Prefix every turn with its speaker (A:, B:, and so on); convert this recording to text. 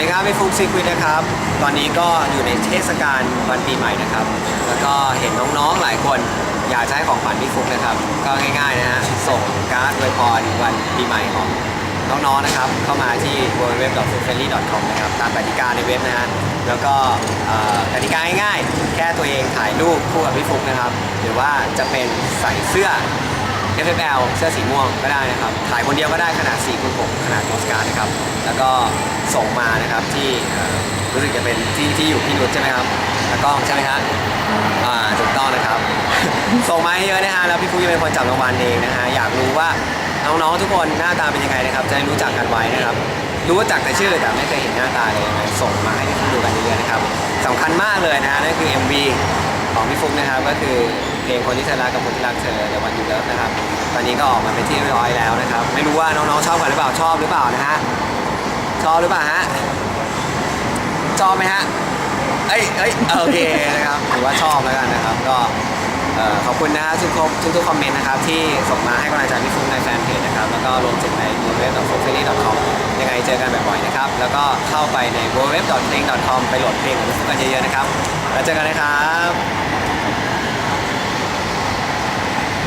A: ดีครับพี่ฟุกซีควิดนะครับ ตอนนี้ก็อยู่ในเทศกาลวันปีใหม่นะครับ แล้วก็เห็นน้องๆหลายคนอยากให้ของขวัญพี่ฟุกนะครับ ก็ง่ายๆนะฮะ ส่งการ์ดอวยพรวันปีใหม่ของน้องๆนะครับ เข้ามาที่ www.foodfriendly.com นะครับ ตามกติกาในเว็บนะฮะ แล้วก็กติกาง่ายๆ แค่ตัวเองถ่ายรูปคู่กับพี่ฟุกนะครับ หรือว่าจะเป็นใส่เสื้อ FFL เสื้อสีม่วงก็ได้นะครับ ถ่ายคนเดียวก็ได้ขนาด4คูณ6ขนาดโพสการ์ดนะครับ แล้วก็ส่งมานะครับที่รู้สึกจะเป็นที่ที่อยู่พี่นุชใช่ไหมครับแล้วก็ใช่ไหมครับอ่าถูกต้องนะครับ ส่งมาให้เยอะนะฮะแล้วพี่ฟุกจะเป็นคนจับรางวัลเองนะฮะอยากรู้ว่าน้องๆทุกคนหน้าตาเป็นยังไงนะครับ จะได้รู้จักกันไว้นะครับ รู้จักแต่ชื่อแต่ไม่เคยเห็นหน้าตาเลยส่งมาให้พี่ฟุกดูกันเยอะๆนะครับสำคัญมากเลยนะฮะนั่นคือ MV ของพี่ ฟุกนะครับก็คือเพลงคนที่เธอรักกับคนที่รักเธอในวันยูเลิฟนะครับตอนนี้ก็ออกมาเป็นที่เรียบร้อยแล้วนะครับ ไม่รู้ว่าน้องๆชอบกันหรือเปล่าชอบหรือเปล่านะฮะชอบหรือเปล่าฮะชอบไหมฮะเอ้ยเอ้ยโอเคนะครับถือว่าชอบแล้วกันนะครับ ก็ขอบคุณนะฮะทุกทุกทุกคอมเมนต์นะครับที่ส่งมาให้กำลังใจพี่ฟุ๊กในแฟนเพจนะครับแล้วก็รวมถึงใน w w w f o o f a i l y c o m ยังไงเจอกันบ่อยๆนะครับ แล้วก็เข้าไปใน w w w p l a y c o m ไปโหลดเพลงของพี่ฟุ๊กกันเยอะๆนะครับ แล้วเจอกันนะครับ